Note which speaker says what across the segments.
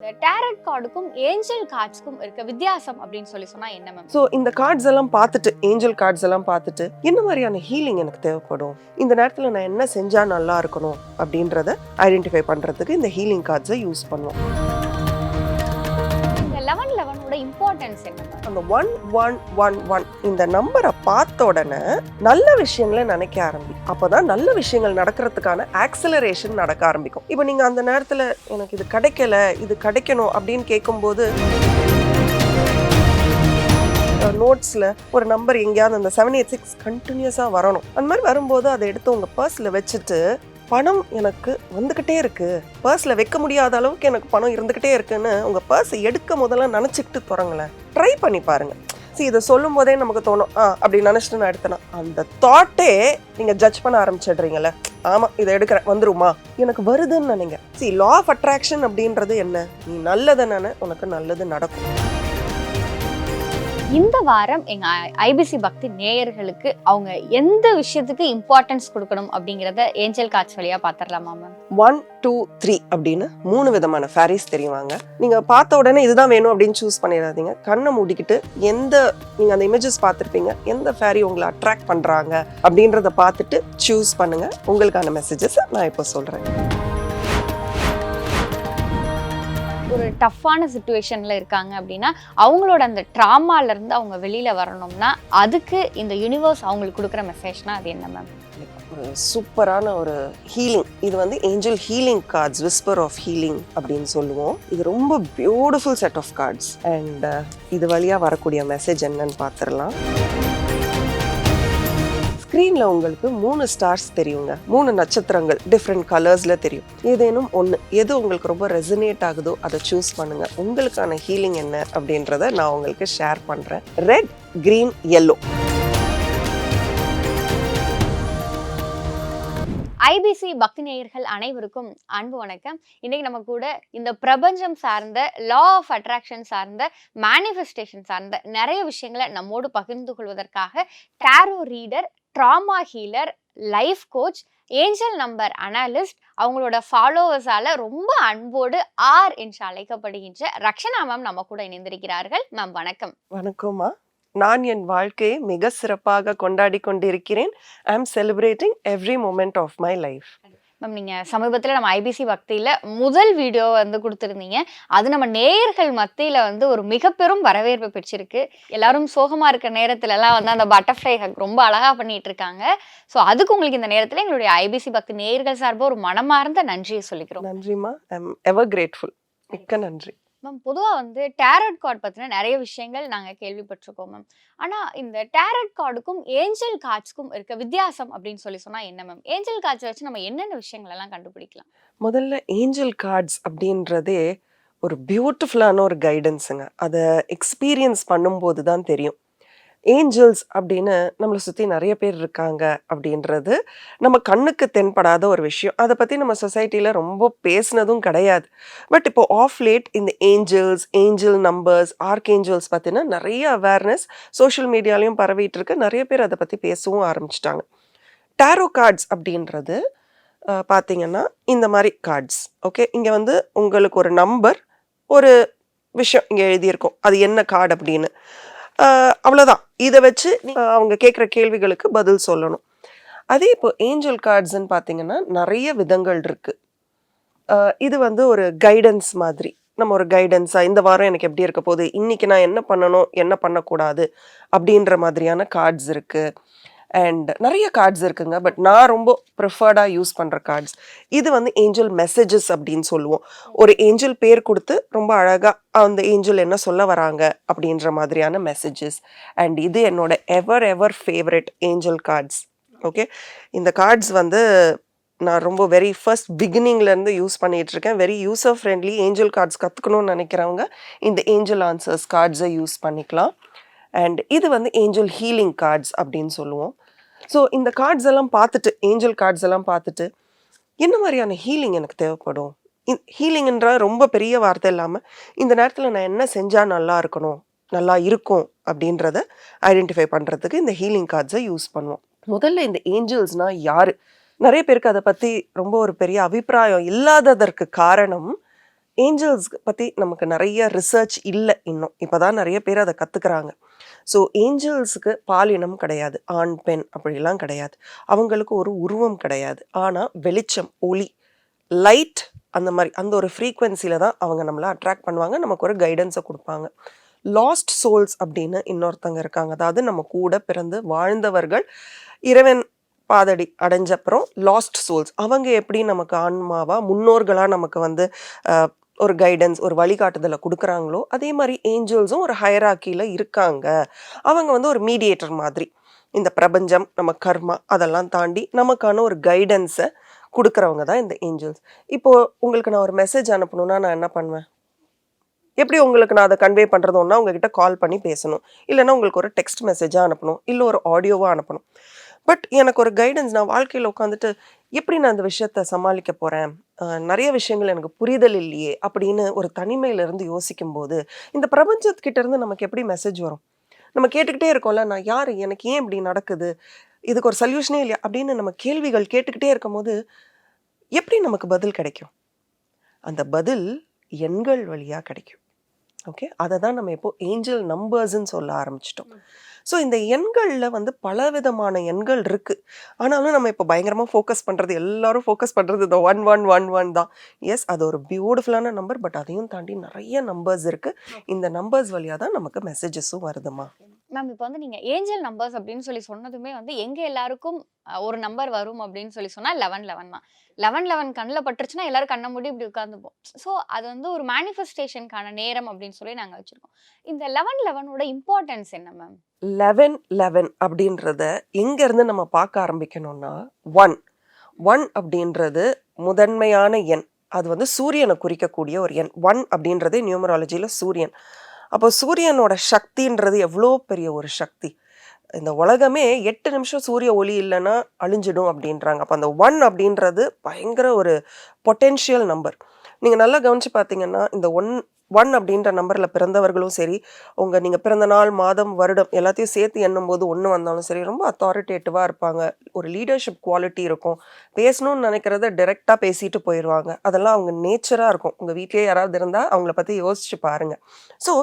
Speaker 1: இந்த tarot கார்டுக்கும் angel கார்ட்ஸ்க்கும் இருக்க வித்தியாசம் அப்படின்னு சொல்லி சொன்னா என்ன மேம்
Speaker 2: ஸோ இந்த கார்ட்ஸ் எல்லாம் பார்த்துட்டு ஏஞ்சல் கார்ட்ஸ் எல்லாம் பார்த்துட்டு என்ன மாதிரியான ஹீலிங் எனக்கு தேவைப்படும்? இந்த நேரத்தில் நான் என்ன செஞ்சா நல்லா இருக்கணும் அப்படின்றத ஐடென்டிஃபை பண்றதுக்கு இந்த ஹீலிங் கார்ட்ஸை யூஸ் பண்ணுவோம்.
Speaker 1: இம்பார்ட்டன்ஸ் என்ன
Speaker 2: அந்த ஒன் ஒன் ஒன் ஒன் இந்த நம்பரை பார்த்த உடனே நல்ல விஷயங்களை நினைக்க ஆரம்பிக்கும் அப்போதான் நல்ல விஷயங்கள் நடக்கிறதுக்கான ஆக்சலரேஷன் நடக்க ஆரம்பிக்கும். இப்போ நீங்கள் அந்த நேரத்தில் எனக்கு இது கிடைக்கல இது கிடைக்கணும் அப்படின்னு கேட்கும்போது நோட்ஸில் ஒரு நம்பர் எங்கேயாவது அந்த செவன் எயிட் சிக்ஸ் கண்டினியூஸாக வரணும். அந்த மாதிரி வரும்போது அதை எடுத்து உங்கள் பர்ஸில் வச்சுட்டு பணம் எனக்கு வந்துக்கிட்டே இருக்குது பர்ஸில் வைக்க முடியாத அளவுக்கு எனக்கு பணம் இருந்துக்கிட்டே இருக்குன்னு உங்கள் பர்ஸை எடுக்க முதல்ல நினச்சிக்கிட்டு தொடங்களேன். ட்ரை பண்ணி பாருங்க. சரி இதை சொல்லும் போதே நமக்கு தோணும் ஆ அப்படி நினச்சிட்டு நான் எடுத்தேனா? அந்த தாட்டே நீங்கள் ஜட்ஜ் பண்ண ஆரம்பிச்சிடுறீங்களே ஆமாம் இதை எடுக்கிறேன் வந்துருமா? எனக்கு வருதுன்னு நினைங்க. சி லா ஆஃப் அட்ராக்ஷன் அப்படின்றது என்ன? நீ நல்லதை நினை உனக்கு நல்லது நடக்கும்.
Speaker 1: இந்த வாரம் எங்க ஐபிசி பக்தி நேயர்களுக்கு அவங்க எந்த விஷயத்துக்கு இம்பார்ட்டன்ஸ் கொடுக்கணும் அப்படிங்கறத ஏஞ்சல் காட்சி வழியா பாத்திரலாமா மேம்
Speaker 2: ஒன் டூ த்ரீ அப்படின்னு மூணு விதமான ஃபேரிஸ் தெரியுவாங்க நீங்க பார்த்த உடனே இதுதான் வேணும் அப்படின்னு சூஸ் பண்ணிடாதீங்க. கண்ணை மூடிக்கிட்டு எந்த நீங்க அந்த இமேஜஸ் பார்த்துருப்பீங்க எந்த ஃபேரி உங்களை அட்ராக்ட் பண்றாங்க அப்படின்றத பார்த்துட்டு சூஸ் பண்ணுங்க. உங்களுக்கான மெசேஜஸ் நான் இப்போ சொல்றேன்.
Speaker 1: ஒரு டஃப்பான சுச்சுவேஷனில் இருக்காங்க அப்படின்னா அவங்களோட அந்த ட்ராமாலேருந்து அவங்க வெளியில் வரணும்னா அதுக்கு இந்த யூனிவர்ஸ் அவங்களுக்கு கொடுக்குற மெசேஜ்னால் அது என்ன மேம்
Speaker 2: ஒரு சூப்பரான ஒரு ஹீலிங் இது வந்து angel healing cards whisper of healing அப்படின்னு சொல்லுவோம். இது ரொம்ப beautiful set of cards and இது வழியாக வரக்கூடிய மெசேஜ் என்னன்னு பார்த்துடலாம். ஸ்க்ரீனில் உங்களுக்கு மூணு ஸ்டார்ஸ் தெரியுங்க. மூணு நட்சத்திரங்கள் டிஃப்ரெண்ட் கலர்ஸில் தெரியும். ஏதேனும் ஒன்று எது உங்களுக்கு ரொம்ப ரெசனேட் ஆகுதோ அதை சூஸ் பண்ணுங்கள் உங்களுக்கான ஹீலிங் என்ன அப்படின்றத நான் உங்களுக்கு ஷேர் பண்ணுறேன் ரெட் க்ரீன் எல்லோ
Speaker 1: ஐபிசி பக்தி நேயர்கள் அனைவருக்கும் அன்பு வணக்கம். இன்னைக்கு நம்ம கூட இந்த பிரபஞ்சம் சார்ந்த லா ஆஃப் அட்ராக்ஷன் சார்ந்த மேனிஃபெஸ்டேஷன் சார்ந்த நிறைய விஷயங்களை நம்மோடு பகிர்ந்து கொள்வதற்காக tarot reader trauma healer life coach angel number analyst அவங்களோட ஃபாலோவர்ஸால் ரொம்ப அன்போடு ஆர் என்று அழைக்கப்படுகின்ற ரக்ஷனா மேம் நம்ம கூட இணைந்திருக்கிறார்கள். மேம் வணக்கம்.
Speaker 2: வணக்கம்மா. நான் என் வாழ்க்கையை மிக சிறப்பாக கொண்டாடி கொண்டிருக்கிறேன். I am celebrating every moment of my life
Speaker 1: ma'am நீங்கள் சமீபத்தில் நம்ம ஐபிசி பக்தியில் முதல் வீடியோ வந்து கொடுத்துருந்தீங்க. அது நம்ம நேயர்கள் மத்தியில் வந்து ஒரு மிக பெரும் வரவேற்பு பெற்றிருக்கு. எல்லாரும் சோகமாக இருக்க நேரத்துலலாம் வந்து அந்த பட்டர்ஃப்ளை ஹக் ரொம்ப அழகா பண்ணிட்டு இருக்காங்க ஸோ அதுக்கு உங்களுக்கு இந்த நேரத்தில் எங்களுடைய ஐபிசி பக்தி நேயர்கள் சார்பாக ஒரு மனமார்ந்த நன்றியை சொல்லிக்கிறோம்.
Speaker 2: நன்றிமா ஐ எம் எவர் கிரேட்ஃபுல் மிக்க நன்றி.
Speaker 1: மேம் பொதுவாக வந்து டேரட் கார்டு பற்றின நிறைய விஷயங்கள் நாங்கள் கேள்விப்பட்டிருக்கோம் மேம். ஆனால் இந்த டேரட் கார்டுக்கும் ஏஞ்சல் கார்ட்ஸ்க்கும் இருக்க வித்தியாசம் அப்படின்னு சொல்லி சொன்னால் என்ன மேம்? ஏஞ்சல் கார்ட்ஸை வச்சு நம்ம என்னென்ன விஷயங்களெல்லாம் கண்டுபிடிக்கலாம்?
Speaker 2: முதல்ல ஏஞ்சல் கார்ட்ஸ் அப்படின்றதே ஒரு பியூட்டிஃபுல்லான ஒரு கைடன்ஸுங்க. அதை எக்ஸ்பீரியன்ஸ் பண்ணும்போது தான் தெரியும். ஏஞ்சல்ஸ் அப்படின்னு நம்மளை சுற்றி நிறைய பேர் இருக்காங்க அப்படின்றது நம்ம கண்ணுக்கு தென்படாத ஒரு விஷயம். அதை பற்றி நம்ம சொசைட்டியில் ரொம்ப பேசினதும் கிடையாது. பட் இப்போ ஆஃப் லேட் இந்த angels angel numbers archangels பற்றின நிறைய அவேர்னஸ் சோஷியல் மீடியாலையும் பரவிட்டு இருக்கு நிறைய பேர் அதை பற்றி பேசவும் ஆரம்பிச்சிட்டாங்க. டேரோ கார்ட்ஸ் அப்படின்றது பார்த்தீங்கன்னா இந்த மாதிரி கார்ட்ஸ். ஓகே? இங்கே வந்து உங்களுக்கு ஒரு நம்பர் ஒரு விஷயம் இங்கே எழுதியிருக்கோம். அது என்ன கார்டு அப்படின்னு. அவ்வளோதான் இதை வச்சு அவங்க கேட்குற கேள்விகளுக்கு பதில் சொல்லணும். அதே இப்போ ஏஞ்சல் கார்ட்ஸ்ன்னு பார்த்தீங்கன்னா நிறைய விதங்கள் இருக்குது இது வந்து ஒரு கைடன்ஸ் மாதிரி. நம்ம ஒரு கைடன்ஸாக இந்த வாரம் எனக்கு எப்படி இருக்க போகுது? இன்றைக்கி நான் என்ன பண்ணணும்? என்ன பண்ணக்கூடாது? அப்படின்ற மாதிரியான கார்ட்ஸ் இருக்குது அண்ட் நிறைய கார்ட்ஸ் இருக்குங்க பட் நான் ரொம்ப ப்ரிஃபர்டாக யூஸ் பண்ணுற கார்ட்ஸ் இது வந்து ஏஞ்சல் மெசேஜஸ் அப்படின்னு சொல்லுவோம். ஒரு ஏஞ்சல் பேர் கொடுத்து ரொம்ப அழகாக அந்த ஏஞ்சல் என்ன சொல்ல வராங்க அப்படின்ற மாதிரியான மெசேஜஸ் அண்ட் இது என்னோட ever ever favourite angel cards okay இந்த கார்ட்ஸ் வந்து நான் ரொம்ப வெரி ஃபர்ஸ்ட் பிகினிங்லேருந்து யூஸ் பண்ணிகிட்ருக்கேன் இருக்கேன். Very user friendly angel cards கற்றுக்கணும்னு நினைக்கிறவங்க இந்த ஏஞ்சல் ஆன்சர்ஸ் கார்ட்ஸை யூஸ் பண்ணிக்கலாம். அண்ட் இது வந்து ஏஞ்சல் ஹீலிங் கார்ட்ஸ் அப்படின்னு சொல்லுவோம். ஸோ இந்த கார்ட்ஸ் எல்லாம் பார்த்துட்டு ஏஞ்சல் கார்ட்ஸ் எல்லாம் பார்த்துட்டு என்ன மாதிரியான ஹீலிங் எனக்கு தேவைப்படும்? ஹீலிங்ன்ற ரொம்ப பெரிய வார்த்தை இல்லாமல் இந்த நேரத்தில் நான் என்ன செஞ்சால் நல்லா இருக்கணும் நல்லா இருக்கும் அப்படின்றத ஐடென்டிஃபை பண்ணுறதுக்கு இந்த ஹீலிங் கார்ட்ஸை யூஸ் பண்ணுவோம். முதல்ல இந்த ஏஞ்சல்ஸ்னால் யார்? நிறைய பேருக்கு அதை பற்றி ரொம்ப ஒரு பெரிய அபிப்பிராயம் இல்லாததற்கு காரணம் ஏஞ்சல்ஸ் பற்றி நமக்கு நிறைய ரிசர்ச் இல்லை இன்னும். இப்போ தான் நிறைய பேர் அதை கற்றுக்குறாங்க ஸோ ஏஞ்சல்ஸுக்கு பாலினம் கிடையாது ஆண் பெண் அப்படிலாம் கிடையாது. அவங்களுக்கு ஒரு உருவம் கிடையாது. ஆனால் வெளிச்சம் ஒளி லைட் அந்த மாதிரி அந்த ஒரு ஃப்ரீக்வன்சியில் தான் அவங்க நம்மளை அட்ராக்ட் பண்ணுவாங்க நமக்கு ஒரு கைடன்ஸை கொடுப்பாங்க. லாஸ்ட் சோல்ஸ் அப்படின்னு இன்னொருத்தங்க இருக்காங்க. அதாவது நம்ம கூட பிறந்து வாழ்ந்தவர்கள் இறைவன் பாதடி அடைஞ்சப்புறம் லாஸ்ட் சோல்ஸ் அவங்க எப்படி நமக்கு ஆன்மாவாக முன்னோர்களாக நமக்கு வந்து ஒரு கைடன்ஸ் ஒரு வழிகாட்டுதலை கொடுக்குறாங்களோ அதே மாதிரி ஏஞ்சல்ஸும் ஒரு ஹயராக்கியில் இருக்காங்க. அவங்க வந்து ஒரு மீடியேட்டர் மாதிரி. இந்த பிரபஞ்சம் நம்ம கர்மா அதெல்லாம் தாண்டி நமக்கான ஒரு கைடன்ஸை கொடுக்குறவங்க தான் இந்த ஏஞ்சல்ஸ் இப்போது உங்களுக்கு நான் ஒரு மெசேஜ் அனுப்பணுன்னா நான் என்ன பண்ணுவேன்? எப்படி உங்களுக்கு நான் அதை கன்வே பண்ணுறதுன்னா உங்ககிட்ட கால் பண்ணி பேசணும். இல்லைன்னா உங்களுக்கு ஒரு டெக்ஸ்ட் மெசேஜாக அனுப்பணும். இல்லை ஒரு ஆடியோவாக அனுப்பணும். பட் எனக்கு ஒரு கைடன்ஸ் நான் வாழ்க்கையில் உட்காந்துட்டு எப்படி நான் அந்த விஷயத்த சமாளிக்க போகிறேன் நிறைய விஷயங்கள் எனக்கு புரிதல் இல்லையே அப்படின்னு ஒரு தனிமையிலேருந்து யோசிக்கும்போது இந்த பிரபஞ்சத்துக்கிட்டேருந்து நமக்கு எப்படி மெசேஜ் வரும்? நம்ம கேட்டுக்கிட்டே இருக்கோம்ல நான் யார்? எனக்கு ஏன் இப்படி நடக்குது? இதுக்கு ஒரு சொல்யூஷனே இல்லையா? அப்படின்னு நம்ம கேள்விகள் கேட்டுக்கிட்டே இருக்கும்போது எப்படி நமக்கு பதில் கிடைக்கும்? அந்த பதில் எண்கள் வழியாக கிடைக்கும். ஓகே அதை தான் நம்ம இப்போ ஏஞ்சல் நம்பர்ஸ்ன்னு சொல்ல ஆரம்பிச்சிட்டோம். ஸோ இந்த எண்களில் வந்து பலவிதமான எண்கள் இருக்குது ஆனாலும் நம்ம இப்போ பயங்கரமாக ஃபோக்கஸ் பண்ணுறது எல்லாரும் ஃபோக்கஸ் பண்ணுறது இந்த ஒன் ஒன் ஒன் ஒன் தான். எஸ் அது ஒரு பியூட்டிஃபுல்லான நம்பர் பட் அதையும் தாண்டி நிறைய நம்பர்ஸ் இருக்குது இந்த நம்பர்ஸ் வழியாக தான் நமக்கு மெசேஜஸும் வருதுமா
Speaker 1: மேம் இப்போ வந்து நீங்கள் ஏஞ்சல் நம்பர்ஸ் அப்படின்னு சொல்லி சொன்னதுமே வந்து எங்கே எல்லாருக்கும் ஒரு நம்பர் வரும் அப்படின்னு சொல்லி சொன்னால் லெவன் லெவன் தான். லெவன் லெவன் கண்ணில் பட்டுருச்சுன்னா எல்லாரும் கண்ணை மூடி இப்படி உட்காந்துப்போம் ஸோ அது வந்து ஒரு மேனிஃபெஸ்டேஷனுக்கான நேரம் அப்படின்னு சொல்லி நாங்கள் வச்சுருக்கோம். இந்த லெவன் லெவனோட இம்பார்ட்டன்ஸ் என்ன மேம்
Speaker 2: லெவன் லெவன் அப்படின்றத எங்கேருந்து நம்ம பார்க்க ஆரம்பிக்கணும்னா ஒன் ஒன் அப்படின்றது முதன்மையான எண். அது வந்து சூரியனை குறிக்கக்கூடிய ஒரு எண். ஒன் அப்படின்றதே நியூமராலஜியில் சூரியன். அப்போ சூரியனோட சக்தின்றது எவ்வளோ பெரிய ஒரு சக்தி. இந்த உலகமே எட்டு நிமிஷம் சூரிய ஒளி இல்லைன்னா அழிஞ்சிடும் அப்படின்றாங்க. அப்போ அந்த ஒன் அப்படின்றது பயங்கர ஒரு பொட்டென்ஷியல் நம்பர் நீங்கள் நல்லா கவனிச்சு பார்த்தீங்கன்னா இந்த ஒன் ஒன் அப்படின்ற நம்பரில் பிறந்தவர்களும் சரி உங்கள் நீங்கள் பிறந்த நாள் மாதம் வருடம் எல்லாத்தையும் சேர்த்து எண்ணும்போது ஒன்று வந்தாலும் சரி ரொம்ப அத்தாரிட்டேட்டிவாக இருப்பாங்க. ஒரு லீடர்ஷிப் குவாலிட்டி இருக்கும். பேசணும்னு நினைக்கிறத டைரெக்டாக பேசிட்டு போயிடுவாங்க அதெல்லாம் அவங்க நேச்சராக இருக்கும். உங்கள் வீட்டிலே யாராவது இருந்தால் அவங்கள பற்றி யோசிச்சு பாருங்கள் ஸோ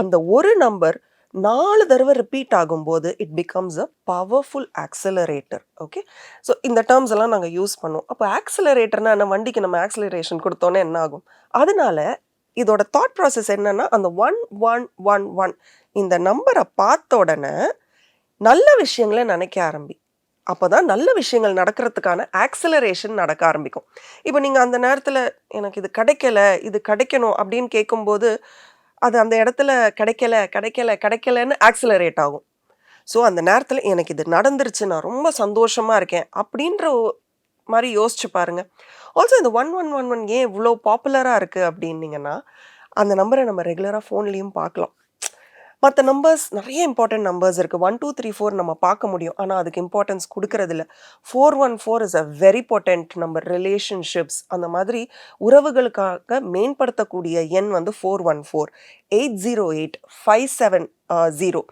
Speaker 2: அந்த ஒரு நம்பர் நாலு தடவை ரிப்பீட் ஆகும்போது it becomes a powerful accelerator okay so இந்த டேர்ம்ஸ் எல்லாம் நாங்கள் யூஸ் பண்ணுவோம். அப்போ ஆக்சலரேட்டர்னா என்ன? வண்டிக்கு நம்ம ஆக்சலரேஷன் கொடுத்தோன்னே என்ன ஆகும்? அதனால இதோட தாட் ப்ராசஸ் என்னன்னா அந்த ஒன் ஒன் ஒன் ஒன் இந்த நம்பரை பார்த்த உடனே நல்ல விஷயங்களை நினைக்க ஆரம்பி. அப்போ தான் நல்ல விஷயங்கள் நடக்கிறதுக்கான ஆக்சலரேஷன் நடக்க ஆரம்பிக்கும். இப்போ நீங்கள் அந்த நேரத்தில் எனக்கு இது கிடைக்கல இது கிடைக்கணும் அப்படின்னு கேட்கும்போது அது அந்த இடத்துல கிடைக்கல கிடைக்கல கிடைக்கலன்னு ஆக்சலரேட் ஆகும். ஸோ அந்த நேரத்தில் எனக்கு இது நடந்துருச்சு நான் ரொம்ப சந்தோஷமாக இருக்கேன் அப்படின்ற மாதிரி யோசிச்சு பாருங்கள் ஆல்சோ இந்த ஒன் ஒன் ஒன் ஒன் ஏன் இவ்வளோ பாப்புலராக இருக்குது அப்படின்னீங்கன்னா அந்த நம்பரை நம்ம ரெகுலராக ஃபோன்லேயும் பார்க்கலாம். மற்ற நம்பர்ஸ் நிறைய இம்பார்ட்டன்ட் நம்பர்ஸ் இருக்குது ஒன் டூ த்ரீ ஃபோர் நம்ம பார்க்க முடியும். ஆனால் அதுக்கு இம்பார்ட்டன்ஸ் கொடுக்கறதில்ல. Four one four is a very potent number relationships அந்த மாதிரி உறவுகளுக்காக மேம்படுத்தக்கூடிய எண் வந்து four one four eight zero eight five seven zero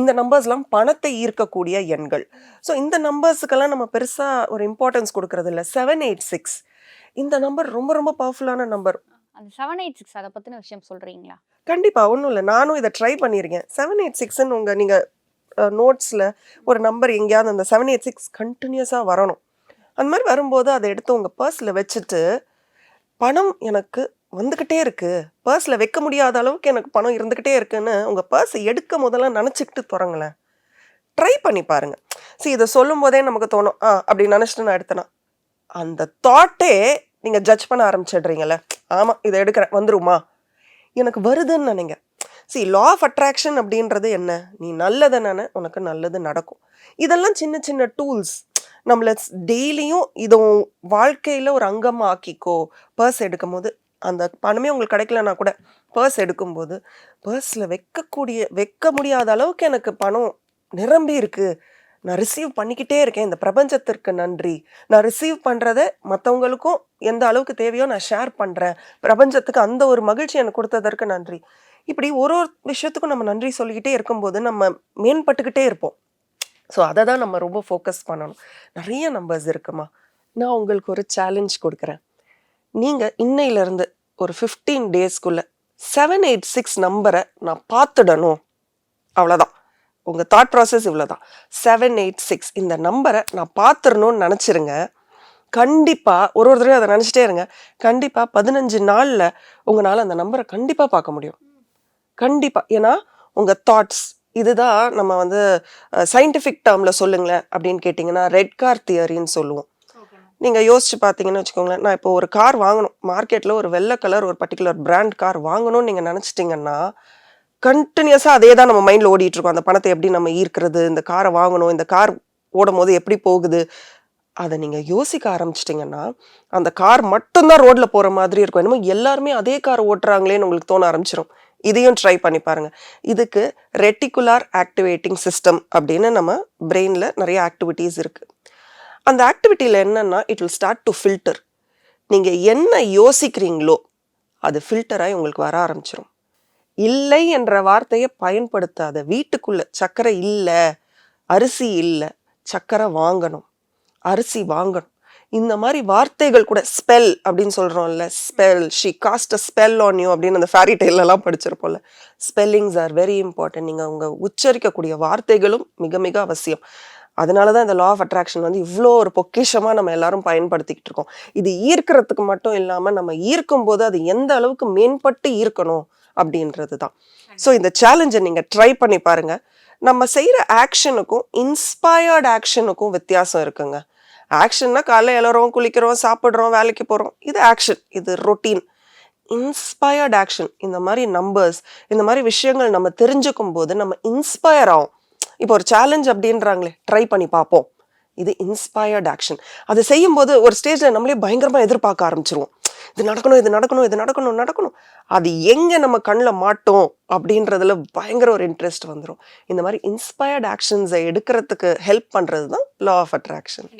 Speaker 2: இந்த நம்பர்ஸ்லாம் பணத்தை ஈர்க்கக்கூடிய எண்கள். ஸோ இந்த நம்பர்ஸுக்கெல்லாம் நம்ம பெருசாக ஒரு இம்பார்ட்டன்ஸ் கொடுக்கறதில்ல. செவன் எயிட் சிக்ஸ் இந்த நம்பர் ரொம்ப ரொம்ப பவர்ஃபுல்லான நம்பர்.
Speaker 1: அந்த செவன் எயிட் சிக்ஸ் அதை பத்தின விஷயம் சொல்றீங்களா?
Speaker 2: கண்டிப்பாக ஒன்றும் இல்லை. நானும் இதை ட்ரை பண்ணியிருக்கேன் செவன் எயிட் சிக்ஸ்ன்னு உங்கள் நீங்கள் நோட்ஸில் ஒரு நம்பர் எங்கேயாவது அந்த செவன் எயிட் சிக்ஸ் கண்டினியூஸாக வரணும். அந்த மாதிரி வரும்போது அதை எடுத்து உங்கள் பர்ஸில் வச்சுட்டு பணம் எனக்கு வந்துக்கிட்டே இருக்கு. பர்ஸில் வைக்க முடியாத அளவுக்கு எனக்கு பணம் இருந்துக்கிட்டே இருக்குன்னு உங்கள் பர்ஸை எடுக்க முதல்ல நினச்சிக்கிட்டு தொடங்களேன் ட்ரை பண்ணி பாருங்க. சரி இதை சொல்லும் போதே நமக்கு தோணும் ஆ அப்படி நினச்சிட்டு நான் எடுத்தேனா? அந்த தாட்டே நீங்கள் ஜட்ஜ் பண்ண ஆரம்பிச்சிடுறீங்கல்ல. ஆமாம் இதை எடுக்கிறேன் வந்துருமா? எனக்கு வருதுன்னு நினைங்க. சி லா ஆஃப் அட்ராக்ஷன் அப்படின்றது என்ன? நீ நல்லதை நினை உனக்கு நல்லது நடக்கும். இதெல்லாம் சின்ன சின்ன டூல்ஸ் நம்மளை டெய்லியும் இதை வாழ்க்கையில் ஒரு அங்கமாக ஆக்கிக்கோ பர்ஸ் எடுக்கும் போது அந்த பணமே உங்களுக்கு கிடைக்கலனா கூட பர்ஸ் எடுக்கும்போது பர்ஸில் வைக்கக்கூடிய வைக்க முடியாத அளவுக்கு எனக்கு பணம் நிரம்பி இருக்குது நான் ரிசீவ் பண்ணிக்கிட்டே இருக்கேன். இந்த பிரபஞ்சத்திற்கு நன்றி. நான் ரிசீவ் பண்ணுறத மற்றவங்களுக்கும் எந்த அளவுக்கு தேவையோ நான் ஷேர் பண்ணுறேன் பிரபஞ்சத்துக்கு அந்த ஒரு மகிழ்ச்சி எனக்கு கொடுத்ததற்கு நன்றி. இப்படி ஒரு ஒரு விஷயத்துக்கும் நம்ம நன்றி சொல்லிக்கிட்டே இருக்கும்போது நம்ம மேம்பட்டுக்கிட்டே இருப்போம். ஸோ அதை தான் நம்ம ரொம்ப ஃபோக்கஸ் பண்ணணும். நிறைய நம்பர்ஸ் இருக்குமா? நான் உங்களுக்கு ஒரு சேலஞ்ச் கொடுக்குறேன். நீங்கள் இன்னையிலேருந்து ஒரு ஃபிஃப்டீன் டேஸ்க்குள்ளே செவன் எயிட் சிக்ஸ் நம்பரை நான் பார்த்துடணும். அவ்வளோதான் உங்கள் தாட் ப்ராசஸ் இவ்வளோ தான் செவன் எயிட் சிக்ஸ் இந்த நம்பரை நான் பார்த்துடணும்னு நினச்சிருங்க. கண்டிப்பாக ஒரு ஒரு தடவை அதை நினச்சிட்டே இருங்க. கண்டிப்பாக பதினஞ்சு நாளில் உங்களால் அந்த நம்பரை கண்டிப்பாக பார்க்க முடியும். கண்டிப்பாக ஏன்னா உங்கள் தாட்ஸ் இதுதான் நம்ம வந்து சயின்டிஃபிக் டேர்மில் சொல்லுங்களேன் அப்படின்னு கேட்டிங்கன்னா ரெட் கார் தியரின்னு சொல்லுவோம். நீங்கள் யோசிச்சு பார்த்தீங்கன்னு வச்சுக்கோங்களேன் நான் இப்போ ஒரு கார் வாங்கணும். மார்க்கெட்டில் ஒரு வெள்ளை கலர் ஒரு பர்டிகுலர் பிராண்ட் கார் வாங்கணும்னு நீங்கள் நினச்சிட்டிங்கன்னா கண்டினியூஸாக அதே தான் நம்ம மைண்டில் ஓடிட்டு இருக்கோம் அந்த பணத்தை எப்படி நம்ம ஈர்க்கிறது இந்த காரை வாங்கணும் இந்த கார் ஓடும் போது எப்படி போகுது? அதை நீங்கள் யோசிக்க ஆரம்பிச்சிட்டிங்கன்னா அந்த கார் மட்டும்தான் ரோட்டில் போகிற மாதிரி இருக்கும். என்னமோ எல்லாருமே அதே கார் ஓட்டுறாங்களேன்னு உங்களுக்கு தோண ஆரம்பிச்சிடும் இதையும் ட்ரை பண்ணி பாருங்க. இதுக்கு ரெட்டிகுலார் ஆக்டிவேட்டிங் சிஸ்டம் அப்படின்னு நம்ம பிரெயினில் நிறைய ஆக்டிவிட்டீஸ் இருக்குது அந்த ஆக்டிவிட்டியில் என்னன்னா it will start to filter நீங்கள் என்ன யோசிக்கிறீங்களோ அது ஃபில்டராகி உங்களுக்கு வர ஆரம்பிச்சிடும் இல்லை என்ற வார்த்தையை பயன்படுத்தாத. வீட்டுக்குள்ள சர்க்கரை இல்லை அரிசி இல்லை சர்க்கரை வாங்கணும் அரிசி வாங்கணும். இந்த மாதிரி வார்த்தைகள் கூட ஸ்பெல் அப்படின்னு சொல்கிறோம்ல spell she cast a spell on you அப்படின்னு அந்த ஃபேரி டெய்லெலாம் படிச்சிருப்போம்ல. ஸ்பெல்லிங்ஸ் ஆர் வெரி இம்பார்ட்டன்ட் நீங்கள் உங்கள் உச்சரிக்கக்கூடிய வார்த்தைகளும் மிக மிக அவசியம். அதனால தான் இந்த லா ஆஃப் அட்ராக்ஷன் வந்து இவ்வளோ ஒரு பொக்கிஷமாக நம்ம எல்லாரும் பயன்படுத்திக்கிட்டு இருக்கோம். இது ஈர்க்கிறதுக்கு மட்டும் இல்லாமல் நம்ம ஈர்க்கும் போது அது எந்த அளவுக்கு மேம்பட்டு ஈர்க்கணும்? அப்படின்றது தான் ஸோ இந்த சேலஞ்சை நீங்கள் ட்ரை பண்ணி பாருங்க. நம்ம செய்கிற ஆக்ஷனுக்கும் இன்ஸ்பயர்ட் ஆக்ஷனுக்கும் வித்தியாசம் இருக்குங்க. ஆக்ஷன்னா காலைல எழுறோம் குளிக்கிறோம் சாப்பிட்றோம் வேலைக்கு போகிறோம் இது ஆக்ஷன் இது ரொட்டீன் இன்ஸ்பயர்ட் ஆக்ஷன் இந்த மாதிரி நம்பர்ஸ் இந்த மாதிரி விஷயங்கள் நம்ம தெரிஞ்சுக்கும் போது நம்ம இன்ஸ்பயர் ஆகும் இப்போ ஒரு சேலஞ்ச் அப்படின்றாங்களே ட்ரை பண்ணி பார்ப்போம். இது இன்ஸ்பயர்ட் ஆக்ஷன் அதை செய்யும்போது ஒரு ஸ்டேஜில் நம்மளே பயங்கரமாக எதிர்பார்க்க ஆரம்பிச்சிருவோம். இது நடக்கணும் இது நடக்கணும் இது நடக்கணும் நடக்கணும். அது எங்கே நம்ம கண்ணில் மாட்டோம் அப்படின்றதுல பயங்கர ஒரு இன்ட்ரெஸ்ட் வந்துடும் இந்த மாதிரி இன்ஸ்பயர்ட் ஆக்ஷன்ஸை எடுக்கிறதுக்கு ஹெல்ப் பண்ணுறது தான் லா ஆஃப் அட்ராக்ஷன்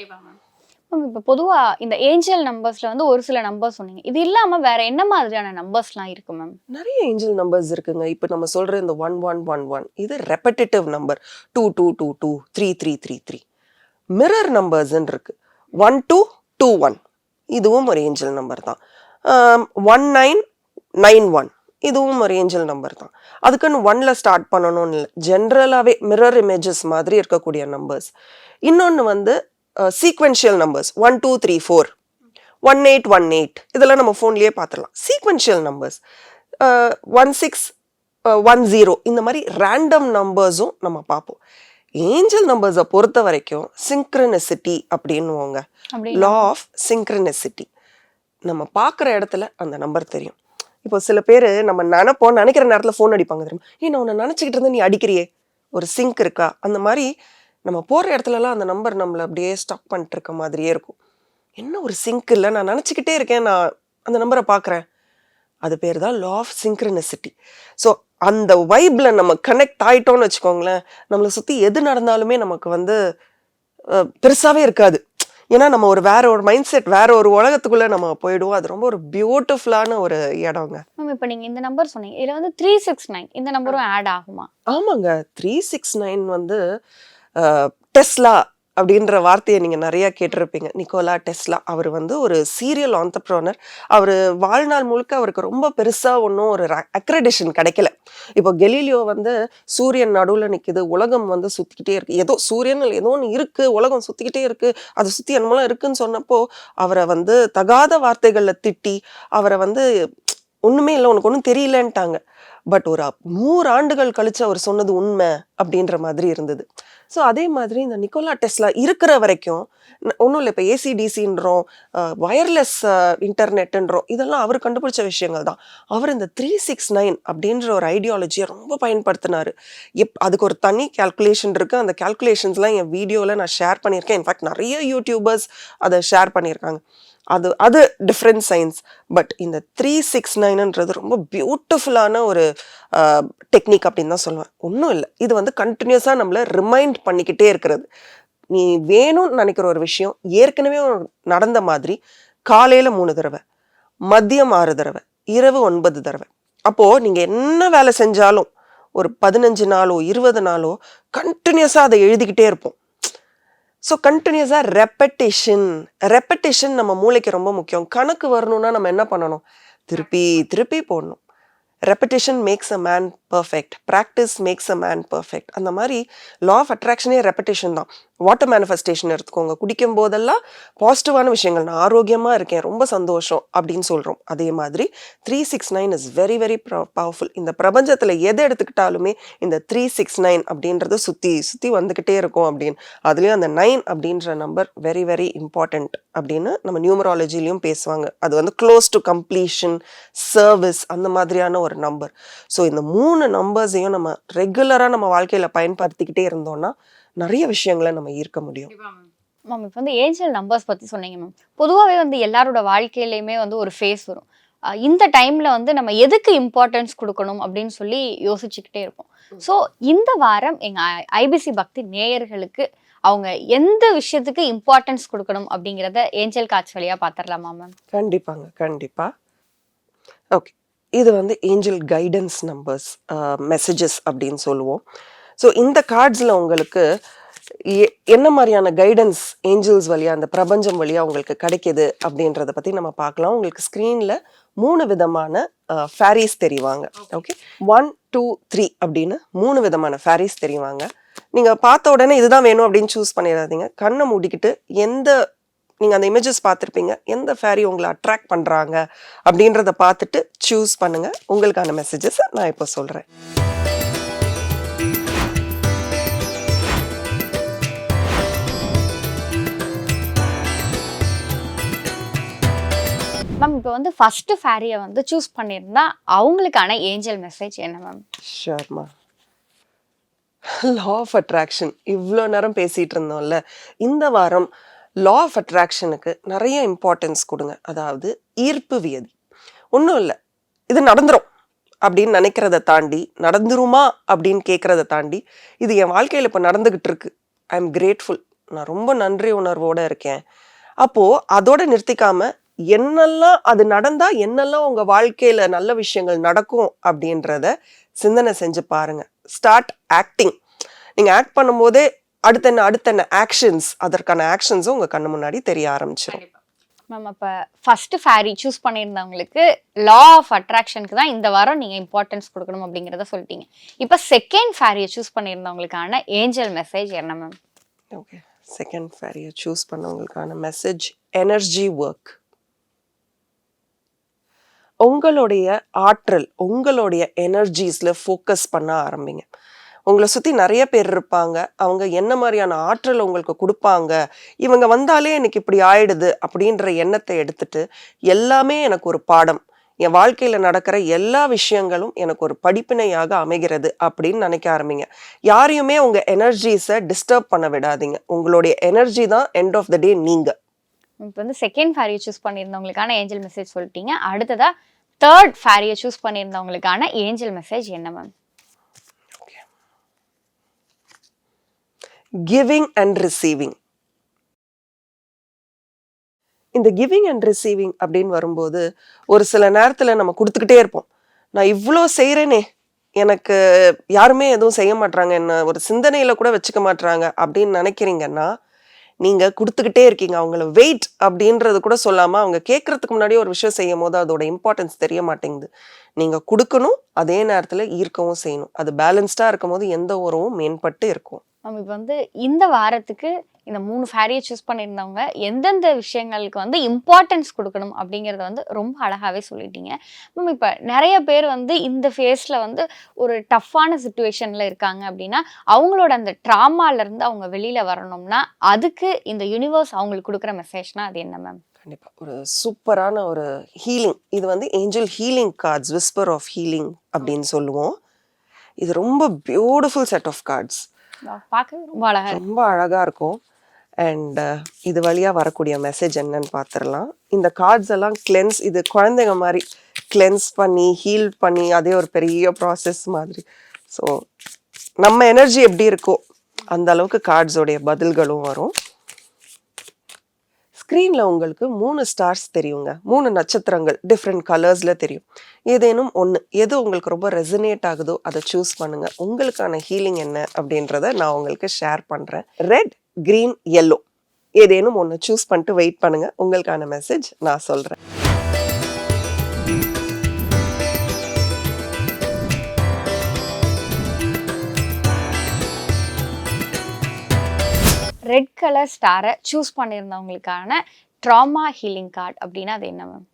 Speaker 1: மேம் இப்போ பொதுவா இந்த ஏஞ்சல் நம்பர்ஸ்ல வந்து ஒரு சில நம்பர் சொன்னீங்க. இது இல்லாம வேற என்ன மாதிரியான நம்பர்ஸ்லாம் இருக்கு மேம்
Speaker 2: நிறைய ஏஞ்சல் நம்பர்ஸ் இருக்குங்க. இப்போ நம்ம சொல்ற இந்த ஒன் ஒன் ஒன் ஒன் இது repetitive number two two two two three three three three mirror நம்பர்ஸ்ன்னு இருக்கு. ஒன் டூ டூ ஒன் இதுவும் ஒரு ஏஞ்சல் நம்பர் தான். ஒன் நைன் நைன் ஒன் இதுவும் ஒரு ஏஞ்சல் நம்பர் தான். அதுக்குன்னு ஒன்ல ஸ்டார்ட் பண்ணணும்னு இல்லை. ஜென்ரலாகவே மிரர் இமேஜஸ் மாதிரி இருக்கக்கூடிய நம்பர்ஸ் இன்னொன்று வந்து sequential numbers one two three four one eight one eight இதெல்லாம் நம்ம ஃபோன்லேயே பார்த்துடலாம். Sequential numbers one six one zero இந்த மாதிரி ரேண்டம் நம்பர்ஸும் நம்ம பார்ப்போம். ஏஞ்சல் நம்பர்ஸை பொறுத்த வரைக்கும் சிங்க்ரனிசிட்டி அப்படின்னுவோங்க.
Speaker 1: அப்படி
Speaker 2: லா ஆஃப் சிங்க்ரனிசிட்டி நம்ம பார்க்குற இடத்துல அந்த நம்பர் தெரியும். இப்போ சில பேர் நம்ம நினைப்போம் நினைக்கிற நேரத்தில் ஃபோன் அடிப்பாங்க தெரியுமா? ஏ நான் உன்னை நினச்சிக்கிட்டு இருந்து நீ அடிக்கிறியே. ஒரு சிங்க் இருக்கா? அந்த மாதிரி நம்ம போகிற இடத்துலலாம் அந்த நம்பர் நம்மளை அப்படியே ஸ்டாக் பண்ணிட்டு இருக்க மாதிரியே இருக்கும். என்ன ஒரு சிங்க் இல்லை? நான் நினச்சிக்கிட்டே இருக்கேன் நான் அந்த நம்பரை பார்க்குறேன். அது பேர் தான் லா ஆஃப் சிங்க்ரனசிட்டி ஸோ அந்த வைப்பில் நம்ம கனெக்ட் ஆகிட்டோம்னு வச்சுக்கோங்களேன் நம்மளை சுற்றி எது நடந்தாலுமே நமக்கு வந்து பெருசாகவே இருக்காது. ஏன்னா நம்ம ஒரு வேற ஒரு மைண்ட் செட் வேற ஒரு உலகத்துக்குள்ள நம்ம போயிடுவோம். அது ரொம்ப ஒரு பியூட்டிஃபுல்லான ஒரு இடங்க.
Speaker 1: மேம் இப்போ நீங்க இந்த நம்பர் சொன்னீங்க. இதுல வந்து த்ரீ சிக்ஸ் நைன் இந்த நம்பரும் ஆட் ஆகுமா?
Speaker 2: ஆமாங்க. த்ரீ சிக்ஸ் நைன் வந்து டெஸ்லா அப்படின்ற வார்த்தையை நீங்கள் நிறையா கேட்டிருப்பீங்க. நிக்கோலா டெஸ்லா அவர் வந்து ஒரு சீரியல் ஆண்டர்ப்ரோனர் அவர் வாழ்நாள் முழுக்க அவருக்கு ரொம்ப பெருசாக ஒன்றும் ஒரு அக்ரெடிஷன் கிடைக்கல. இப்போ கெலீலியோ வந்து சூரியன் நடுவில் நிற்கிது உலகம் வந்து சுற்றிக்கிட்டே இருக்குது ஏதோ சூரியன் ஏதோ ஒன்று இருக்குது உலகம் சுற்றிக்கிட்டே இருக்குது அதை சுற்றி என்னமோலாம் இருக்குன்னு சொன்னப்போ அவரை வந்து தகாத வார்த்தைகளில் திட்டி அவரை வந்து ஒன்றுமே இல்லை உனக்கு ஒன்றும் தெரியலன்ட்டாங்க. பட் ஒரு நூறு ஆண்டுகள் கழிச்சு அவர் சொன்னது உண்மை அப்படின்ற மாதிரி இருந்தது. ஸோ அதே மாதிரி இந்த நிக்கோலா டெஸ்லா இருக்கிற வரைக்கும் ஒன்றும் இல்லை இப்போ ஏசிடிசின்றோம் வயர்லெஸ் இன்டர்நெட்டுன்றோம் இதெல்லாம் அவர் கண்டுபிடிச்ச விஷயங்கள் தான். அவர் இந்த த்ரீ சிக்ஸ் நைன் அப்படின்ற ஒரு ஐடியாலஜியை ரொம்ப பயன்படுத்தினார். எப் அதுக்கு ஒரு தனி கேல்குலேஷன் இருக்குது அந்த கேல்குலேஷன்ஸ்லாம் என் வீடியோவில் நான் ஷேர் பண்ணியிருக்கேன். இன்ஃபேக்ட் நிறைய யூடியூபர்ஸ் அதை ஷேர் பண்ணியிருக்காங்க. அது அது டிஃப்ரெண்ட் சயின்ஸ் பட் இந்த த்ரீ சிக்ஸ் நைனுன்றது ரொம்ப பியூட்டிஃபுல்லான ஒரு டெக்னிக் அப்படின்னு தான் சொல்லுவேன். ஒன்றும் இல்லை. இது வந்து கண்டினியூஸாக நம்மளை ரிமைண்ட் பண்ணிக்கிட்டே இருக்கிறது. நீ வேணும்னு நினைக்கிற ஒரு விஷயம் ஏற்கனவே நடந்த மாதிரி காலையில் மூணு தடவை மதியம் ஆறு தடவை இரவு ஒன்பது தடவை. அப்போது நீங்கள் என்ன வேலை செஞ்சாலும் ஒரு பதினஞ்சு நாளோ இருபது நாளோ கண்டினியூஸாக அதை எழுதிக்கிட்டே இருப்போம். ஸோ கண்டினியூஸாக ரெப்படேஷன் ரெப்படேஷன் நம்ம மூளைக்கு ரொம்ப முக்கியம். கணக்கு வரணும்னா நம்ம என்ன பண்ணணும்? திருப்பி திருப்பி போடணும். Repetition makes a man perfect practice makes a man perfect அந்த மாதிரி லா ஆஃப் அட்ராக்ஷனே ரெப்படேஷன் தான். வாட்டர் மேனிஃபெஸ்டேஷன் எடுத்துக்கோங்க. குடிக்கும் போதெல்லாம் பாசிட்டிவான விஷயங்கள். நான் ஆரோக்கியமாக இருக்கேன். ரொம்ப சந்தோஷம் அப்படின்னு சொல்கிறோம் அதே மாதிரி three six nine is very very powerful இந்த பிரபஞ்சத்தில் எதை எடுத்துக்கிட்டாலுமே இந்த த்ரீ சிக்ஸ் நைன் அப்படின்றது சுற்றி சுற்றி வந்துக்கிட்டே இருக்கும் அப்படின்னு. அதுலேயும் அந்த நைன் அப்படின்ற நம்பர் வெரி வெரி இம்பார்ட்டண்ட் அப்படின்னு நம்ம நியூமராலஜிலையும் பேசுவாங்க. அது வந்து க்ளோஸ் டு கம்ப்ளீஷன் சர்வீஸ் அந்த மாதிரியான ஒரு நம்பர் ஸோ இந்த மூணு நம்பர்ஸையும் நம்ம ரெகுலராக நம்ம வாழ்க்கையில் பயன்படுத்திக்கிட்டே இருந்தோம்னா நிறைய விஷயங்களை நம்ம ஈர்க்க முடியும்.
Speaker 1: மேம் இப்போ வந்து ஏஞ்சல் நம்பர்ஸ் பற்றி சொன்னீங்க மேம் பொதுவாகவே வந்து எல்லாரோட வாழ்க்கையிலையுமே வந்து ஒரு ஃபேஸ் வரும். இந்த டைம்ல வந்து நம்ம எதுக்கு இம்பார்ட்டன்ஸ் கொடுக்கணும் அப்படின்னு சொல்லி யோசிச்சுக்கிட்டே இருப்போம். ஸோ இந்த வாரம் எங்க ஐபிசி பக்தி நேயர்களுக்கு அவங்க எந்த விஷயத்துக்கு இம்பார்ட்டன்ஸ் கொடுக்கணும் அப்படிங்கிறத ஏஞ்சல் காட்சி வழியா பார்த்துடலாமா மேம்
Speaker 2: கண்டிப்பாங்க கண்டிப்பா. ஓகே இது வந்து ஏஞ்சல் கைடன்ஸ் நம்பர்ஸ் மெசேஜஸ் அப்படின்னு சொல்லுவோம். ஸோ இந்த கார்ட்ஸில் உங்களுக்கு எ- என்ன மாதிரியான கைடன்ஸ் ஏஞ்சல்ஸ் வழியாக அந்த பிரபஞ்சம் வழியாக உங்களுக்கு கிடைக்கிது அப்படின்றத பற்றி நம்ம பார்க்கலாம். உங்களுக்கு ஸ்க்ரீனில் மூணு விதமான uh, ஃபேரிஸ் தெரிவாங்க. ஓகே ஒன் டூ த்ரீ அப்படின்னு மூணு விதமான ஃபேரிஸ் தெரிவாங்க. நீங்கள் பார்த்த உடனே இதுதான் வேணும் அப்படின்னு சூஸ் பண்ணிடாதீங்க. கண்ணை மூடிக்கிட்டு எந்த நீங்கள் அந்த இமேஜஸ் பார்த்துருப்பீங்க. எந்த ஃபேரி உங்களை அட்ராக்ட் பண்ணுறாங்க அப்படின்றத பார்த்துட்டு சூஸ் பண்ணுங்கள் உங்களுக்கான மெசேஜஸ் நான் இப்போ சொல்கிறேன்
Speaker 1: மேம் இப்போ வந்து ஃபர்ஸ்ட் ஃபேரியை வந்து சூஸ் பண்ணியிருந்தா அவங்களுக்கான ஏஞ்சல் மெசேஜ் என்ன ma'am
Speaker 2: Sharma law of attraction இவ்வளோ நேரம் பேசிகிட்டு இருந்தோம்ல. இந்த வாரம் லா ஆஃப் அட்ராக்ஷனுக்கு நிறைய இம்பார்ட்டன்ஸ் கொடுங்க. அதாவது ஈர்ப்பு வியதி. ஒன்றும் இல்லை. இது நடந்துடும் அப்படின்னு நினைக்கிறத தாண்டி நடந்துருமா அப்படின்னு கேட்குறத தாண்டி இது என் வாழ்க்கையில் இப்போ நடந்துக்கிட்டு இருக்கு. ஐ எம் கிரேட்ஃபுல் நான் ரொம்ப நன்றி உணர்வோடு இருக்கேன். அப்போது அதோட நிறுத்திக்காமல் என்னெல்லாம் அது நடந்தால் என்னெல்லாம் உங்கள் வாழ்க்கையில் நல்ல விஷயங்கள் நடக்கும் அப்படின்றத சிந்தனை செஞ்சு பாருங்கள் ஸ்டார்ட் ஆக்டிங் நீங்கள் ஆக்ட் பண்ணும்போதே அடுத்தென்ன அடுத்தென்ன ஆக்ஷன்ஸ் அதற்கான ஆக்ஷன்ஸும் உங்க கண்ணு முன்னாடி தெரிய ஆரம்பிச்சிடும்
Speaker 1: மேம் அப்போ ஃபர்ஸ்ட் ஃபேரி சூஸ் பண்ணியிருந்தவங்களுக்கு லா ஆஃப் அட்ராக்ஷனுக்கு தான் இந்த வாரம் நீங்கள் இம்பார்ட்டன்ஸ் கொடுக்கணும் அப்படிங்கிறத சொல்லிட்டீங்க. இப்போ செகண்ட் ஃபேரியை சூஸ் பண்ணியிருந்தவங்களுக்கான ஏஞ்சல் மெசேஜ் என்ன மேம்
Speaker 2: ஓகே செகண்ட் ஃபேரியை சூஸ் பண்ணவங்களுக்கான மெசேஜ் எனர்ஜி ஒர்க் உங்களுடைய ஆற்றல் உங்களுடைய எனர்ஜிஸில் ஃபோக்கஸ் பண்ண ஆரம்பிங்க. உங்களை சுற்றி நிறைய பேர் இருப்பாங்க. அவங்க என்ன மாதிரியான ஆற்றல் உங்களுக்கு கொடுப்பாங்க? இவங்க வந்தாலே எனக்கு இப்படி ஆயிடுது அப்படின்ற எண்ணத்தை எடுத்துட்டு எல்லாமே எனக்கு ஒரு பாடம். என் வாழ்க்கையில் நடக்கிற எல்லா விஷயங்களும் எனக்கு ஒரு படிப்பினையாக அமைகிறது அப்படின்னு நினைக்க ஆரம்பிங்க. யாரையுமே உங்கள் எனர்ஜிஸை டிஸ்டர்ப் பண்ண விடாதீங்க. உங்களுடைய எனர்ஜி தான் எண்ட் ஆஃப் த டே நீங்கள்
Speaker 1: இப்போ வந்து செகண்ட் ஃபேரியை சூஸ் பண்ணியிருந்தவங்களுக்கான ஏஞ்சல் மெசேஜ் சொல்லிட்டீங்க. அடுத்ததாக தேர்ட் ஃபேரியை சூஸ் பண்ணியிருந்தவங்களுக்கான ஏஞ்சல் மெசேஜ் என்ன மேம்
Speaker 2: கிவிங் அண்ட் ரிசீவிங் இந்த கிவிங் அண்ட் ரிசீவிங் அப்படின்னு வரும்போது ஒரு சில நேரத்தில் நம்ம கொடுத்துக்கிட்டே இருப்போம். நான் இவ்வளோ செய்கிறேனே எனக்கு யாருமே எதுவும் செய்ய மாட்றாங்க என்ன ஒரு சிந்தனையில் கூட வச்சுக்க மாட்றாங்க அப்படின்னு நினைக்கிறீங்கன்னா நீங்கள் கொடுத்துக்கிட்டே இருக்கீங்க. அவங்கள வெயிட் அப்படின்றது கூட சொல்லாமல் அவங்க கேட்குறதுக்கு முன்னாடி ஒரு விஷயம் செய்யும் போது அதோட இம்பார்ட்டன்ஸ் தெரிய மாட்டேங்குது. நீங்கள் கொடுக்கணும் அதே நேரத்தில் ஈர்க்கவும் செய்யணும். அது பேலன்ஸ்டாக இருக்கும் போது எந்த உறவும் மேம்பட்டு இருக்கும்.
Speaker 1: மேம் இப்போ வந்து இந்த வாரத்துக்கு இந்த மூணு ஃபேரியை சூஸ் பண்ணியிருந்தவங்க எந்தெந்த விஷயங்களுக்கு வந்து இம்பார்ட்டன்ஸ் கொடுக்கணும் அப்படிங்கிறத வந்து ரொம்ப அழகாகவே சொல்லிட்டீங்க. மேம் இப்போ நிறைய பேர் வந்து இந்த ஃபேஸில் வந்து ஒரு டஃப்பான சுச்சுவேஷனில் இருக்காங்க அப்படின்னா அவங்களோட அந்த ட்ராமாலேருந்து அவங்க வெளியில் வரணும்னா அதுக்கு இந்த யூனிவர்ஸ் அவங்களுக்கு கொடுக்குற மெசேஜ்னா அது என்ன மேம்
Speaker 2: கண்டிப்பாக ஒரு சூப்பரான ஒரு ஹீலிங் இது வந்து angel healing cards whisper of healing அப்படின்னு சொல்லுவோம். இது ரொம்ப பியூட்டிஃபுல் செட் ஆஃப் கார்ட்ஸ்
Speaker 1: பார்க்கவே ரொம்ப அழகா
Speaker 2: ரொம்ப அழகாக இருக்கும். அண்ட் uh, இது வழியாக வரக்கூடிய மெசேஜ் என்னன்னு பார்த்துடலாம் இந்த கார்ட்ஸ் எல்லாம் கிளென்ஸ் இது குழந்தைங்க மாதிரி கிளென்ஸ் பண்ணி ஹீல் பண்ணி அதே ஒரு பெரிய ப்ராசஸ் மாதிரி. ஸோ நம்ம எனர்ஜி எப்படி இருக்கோ அந்த அளவுக்கு கார்ட்ஸோடைய பதில்களும் வரும். ஸ்க்ரீனில் உங்களுக்கு மூணு ஸ்டார்ஸ் தெரியுங்க. மூணு நட்சத்திரங்கள் டிஃப்ரெண்ட் கலர்ஸில் தெரியும். ஏதேனும் ஒன்று எது உங்களுக்கு ரொம்ப ரெசனேட் ஆகுதோ அதை சூஸ் பண்ணுங்கள் உங்களுக்கான ஹீலிங் என்ன அப்படின்றத நான் உங்களுக்கு ஷேர் பண்ணுறேன் ரெட் க்ரீன் எல்லோ ஏதேனும் ஒன்று சூஸ் பண்ணிட்டு வெயிட் பண்ணுங்கள் உங்களுக்கான மெசேஜ் நான் சொல்கிறேன் ரெட்
Speaker 1: கலர் ஸ்டாரை சூஸ் பண்ணியிருந்தவங்களுக்கான ட்ராமா ஹீலிங் கார்டு அப்படின்னா அது என்ன மேம்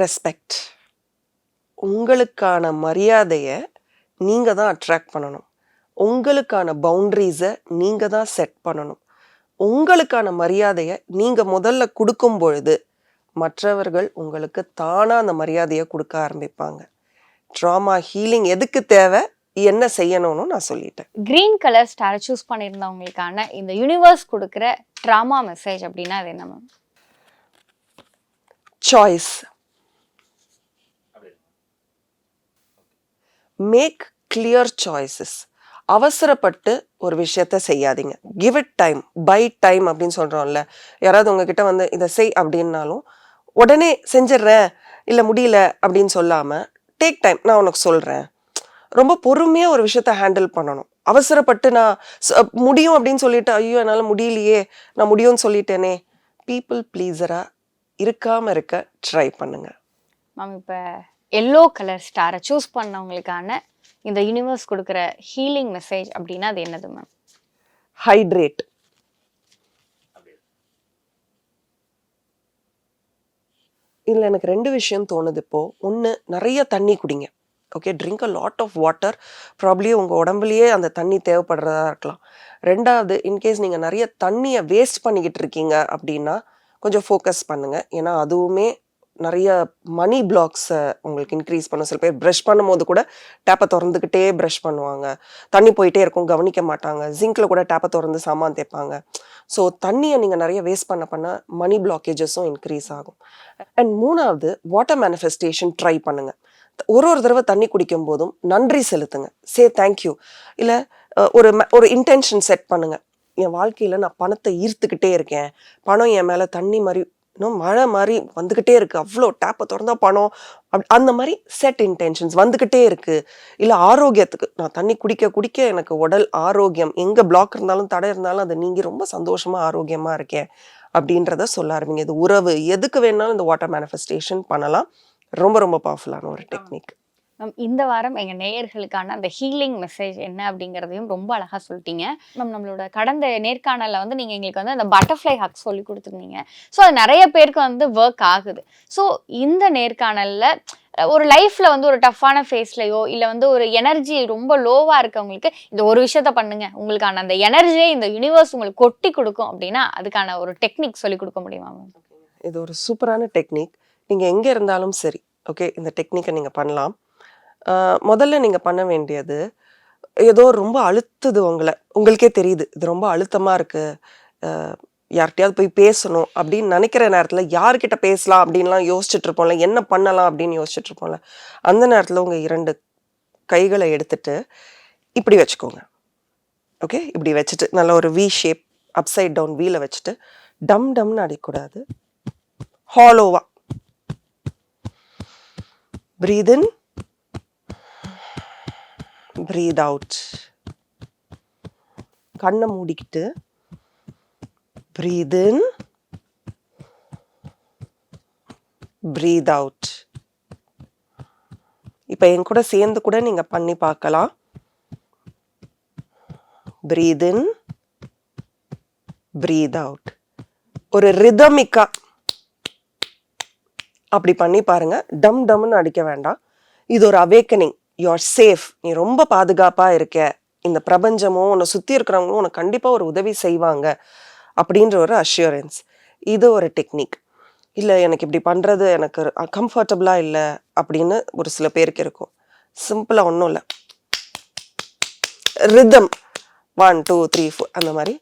Speaker 2: ரெஸ்பெக்ட் உங்களுக்கான மரியாதையை நீங்கள் தான் அட்ராக்ட் பண்ணணும். உங்களுக்கான பவுண்ட்ரிஸை நீங்கள் தான் செட் பண்ணணும். உங்களுக்கான மரியாதையை நீங்கள் முதல்ல கொடுக்கும் பொழுது மற்றவர்கள் உங்களுக்கு தானாக அந்த மரியாதையை கொடுக்க ஆரம்பிப்பாங்க. ட்ராமா ஹீலிங் எதுக்கு தேவை? என்ன செய்யணும்னு நான் சொல்லிட்டேன்.
Speaker 1: கிரீன் கலர் ஸ்டாரை சூஸ் பண்ணியிருந்தவங்களுக்கான இந்த யூனிவர்ஸ் கொடுக்குற ட்ராமா மெசேஜ் அப்படின்னா அது என்ன ma'am
Speaker 2: choice make clear choices அவசரப்பட்டு ஒரு விஷயத்த செய்யாதீங்க. Give it time by time அப்படின்னு சொல்கிறோம்ல யாராவது உங்ககிட்ட வந்து இதை செய் அப்படின்னாலும் உடனே செஞ்சிடுறேன் இல்லை முடியல அப்படின்னு சொல்லாமல் டேக் டைம் நான் உனக்கு சொல்கிறேன் ரொம்ப பொறுமையாக ஒரு விஷயத்த ஹேண்டில் பண்ணணும். அவசரப்பட்டு நான் முடியும் அப்படின்னு சொல்லிட்டு ஐயோ என்னால் முடியலையே நான் முடியும்னு சொல்லிட்டேனே. பீப்புள் ப்ளீஸராக இருக்காமல் இருக்க ட்ரை பண்ணுங்க.
Speaker 1: மேம் இப்போ எல்லோ கலர் ஸ்டாரை சூஸ் பண்ணவங்களுக்கான இந்த யூனிவர்ஸ் கொடுக்குற ஹீலிங் மெசேஜ் அப்படின்னா அது என்னது மேம்
Speaker 2: ஹைட்ரேட் இதில் எனக்கு ரெண்டு விஷயம் தோணுது இப்போ. ஒன்று நிறைய தண்ணி குடிங்க. Okay drink a lot of water probably உங்கள் உடம்புலயே அந்த தண்ணி தேவைப்படுறதா இருக்கலாம். ரெண்டாவது இன்கேஸ் நீங்கள் நிறைய தண்ணியை வேஸ்ட் பண்ணிக்கிட்டு இருக்கீங்க அப்படின்னா கொஞ்சம் ஃபோக்கஸ் பண்ணுங்கள் ஏன்னா அதுவுமே நிறைய மணி பிளாக்ஸை உங்களுக்கு இன்க்ரீஸ் பண்ணும். சில பேர் ப்ரஷ் பண்ணும்போது கூட டேப்பை திறந்துக்கிட்டே ப்ரஷ் பண்ணுவாங்க. தண்ணி போயிட்டே இருக்கும் கவனிக்க மாட்டாங்க. ஜிங்கில் கூட டேப்பை திறந்து சாமான் தேய்ப்பாங்க. ஸோ தண்ணியை நீங்கள் நிறைய வேஸ்ட் பண்ண பண்ண மணி பிளாக்கேஜஸும் இன்க்ரீஸ் ஆகும். அண்ட் மூணாவது வாட்டர் மேனிஃபெஸ்டேஷன் ட்ரை பண்ணுங்கள் ஒரு ஒரு தடவை தண்ணி குடிக்கும் போதும் நன்றி செலுத்துங்க. சே தேங்க்யூ இல்லை ஒரு ஒரு இன்டென்ஷன் செட் பண்ணுங்க. என் வாழ்க்கையில் நான் பணத்தை ஈர்த்துக்கிட்டே இருக்கேன். பணம் என் மேலே தண்ணி மாதிரி இன்னும் மழை மாதிரி வந்துக்கிட்டே இருக்கு. அவ்வளோ டேப்பை திறந்தா பணம். அப் அந்த மாதிரி செட் இன்டென்ஷன்ஸ் வந்துக்கிட்டே இருக்கு. இல்லை ஆரோக்கியத்துக்கு நான் தண்ணி குடிக்க குடிக்க எனக்கு உடல் ஆரோக்கியம் எங்கே பிளாக் இருந்தாலும் தடை இருந்தாலும் அதை நீங்கள் ரொம்ப சந்தோஷமாக ஆரோக்கியமாக இருக்கேன் அப்படின்றத சொல்ல ஆரம்பிங்க. இது உறவு எதுக்கு வேணாலும் இந்த வாட்டர் மேனிஃபெஸ்டேஷன் பண்ணலாம். ரொம்ப ரொம்ப பவர்ஃபுல்லான ஒரு டெக்னிக்
Speaker 1: மேம் இந்த வாரம் எங்கள் நேயர்களுக்கான அந்த ஹீலிங் மெசேஜ் என்ன அப்படிங்கிறதையும் ரொம்ப அழகாக சொல்லிட்டீங்க. மேம் நம்மளோட கடந்த நேர்காணலில் வந்து நீங்கள் எங்களுக்கு வந்து அந்த பட்டர்ஃப்ளை ஹக் சொல்லி கொடுத்துருந்தீங்க. ஸோ அது நிறைய பேருக்கு வந்து ஒர்க் ஆகுது. ஸோ இந்த நேர்காணலில் ஒரு லைஃப்ல வந்து ஒரு டஃப்பான ஃபேஸ்லையோ இல்லை வந்து ஒரு எனர்ஜி ரொம்ப லோவாக இருக்கவங்களுக்கு இந்த ஒரு விஷயத்த பண்ணுங்க. உங்களுக்கான அந்த எனர்ஜியை இந்த யூனிவர்ஸ் உங்களுக்கு கொட்டி கொடுக்கும் அப்படின்னா அதுக்கான ஒரு டெக்னிக் சொல்லி கொடுக்க முடியுமா மேம்
Speaker 2: இது ஒரு சூப்பரான டெக்னிக் நீங்கள் எங்கே இருந்தாலும் சரி ஓகே இந்த டெக்னிக்கை நீங்கள் பண்ணலாம். முதல்ல நீங்கள் பண்ண வேண்டியது ஏதோ ரொம்ப அழுத்துது உங்களை உங்களுக்கே தெரியுது இது ரொம்ப அழுத்தமாக இருக்குது யார்கிட்டயாவது போய் பேசணும் அப்படின்னு நினைக்கிற நேரத்தில் யார்கிட்ட பேசலாம் அப்படின்லாம் யோசிச்சுட்டு இருப்போம்ல என்ன பண்ணலாம் அப்படின்னு யோசிச்சுட்டு இருப்போம்ல அந்த நேரத்தில் உங்கள் இரண்டு கைகளை எடுத்துட்டு இப்படி வச்சுக்கோங்க ஓகே இப்படி வச்சுட்டு நல்ல ஒரு வி ஷேப் அப்சைட் டவுன் வீல வச்சுட்டு டம் டம்னு அடிக்கூடாது ஹாலோவாக breathe in breathe out கண்ணை மூடிக்கிட்டு breathe in breathe out இப்போ என் கூட சேர்ந்து கூட நீங்க பண்ணி பார்க்கலாம் breathe in breathe out ஒரு ரிதமிக்கா அப்படி பண்ணி பாருங்க. டம் டம்னு அடிக்க வேண்டாம். இது ஒரு அவேக்கனிங் யூஆர் சேஃப் நீ ரொம்ப பாதுகாப்பா இருக்க. இந்த பிரபஞ்சமும் உன்னை சுத்தி இருக்கிறவங்களும் உனக்கு கண்டிப்பா ஒரு உதவி செய்வாங்க. அப்படின்ற ஒரு அஷூரன்ஸ் இது ஒரு டெக்னிக் இல்லை எனக்கு இப்படி பண்றது எனக்கு கம்ஃபர்டபுளா இல்லை அப்படின்னு ஒரு சில பேருக்கு இருக்கும். சிம்பிளா ஒன்றும் இல்லை. Rhythm one two three four அந்த மாதிரி.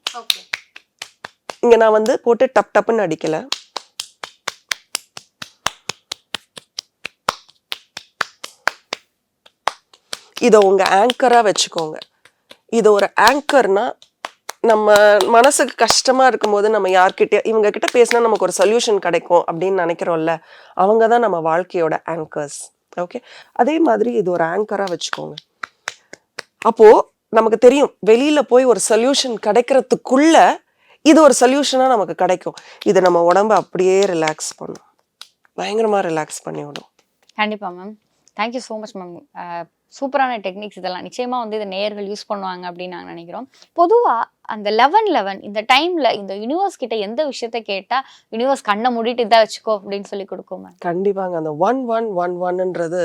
Speaker 2: இங்க நான் வந்து போட்டு டப் டப்புன்னு அடிக்கல. இதை உங்க ஆங்கரா வச்சுக்கோங்க. இது ஒரு ஆங்கர்னா நம்ம மனசுக்கு கஷ்டமா இருக்கும்போது நம்ம யார்கிட்ட இவங்க கிட்ட பேசினா நமக்கு ஒரு சொல்யூஷன் கிடைக்கும் அப்படின்னு நினைக்கிறோம்ல அவங்க தான் நம்ம வாழ்க்கையோட ஆங்கர்ஸ் ஓகே அதே மாதிரி இது ஒரு ஆங்கராக வச்சுக்கோங்க. அப்போ நமக்கு தெரியும் வெளியில போய் ஒரு சொல்யூஷன் கிடைக்கிறதுக்குள்ள இது ஒரு சொல்யூஷனா நமக்கு கிடைக்கும். இது நம்ம உடம்ப அப்படியே ரிலாக்ஸ் பண்ணும். பயங்கரமா ரிலாக்ஸ் பண்ணி விடும்
Speaker 1: கண்டிப்பா ma'am thank you so much ma'am சூப்பரான டெக்னிக்ஸ் இதெல்லாம். நிச்சயமாக வந்து இதை நேயர்கள் யூஸ் பண்ணுவாங்க அப்படின்னு நாங்கள் நினைக்கிறோம். பொதுவாக அந்த லெவன் லெவன் இந்த டைமில் இந்த யூனிவர்ஸ் கிட்ட எந்த விஷயத்த கேட்டால் யூனிவர்ஸ் கண்ணை மூடிட்டு இதை வச்சுக்கோ அப்படின்னு சொல்லி கொடுக்குமா
Speaker 2: கண்டிப்பாங்க. அந்த ஒன் ஒன் ஒன் ஒன்ன்றது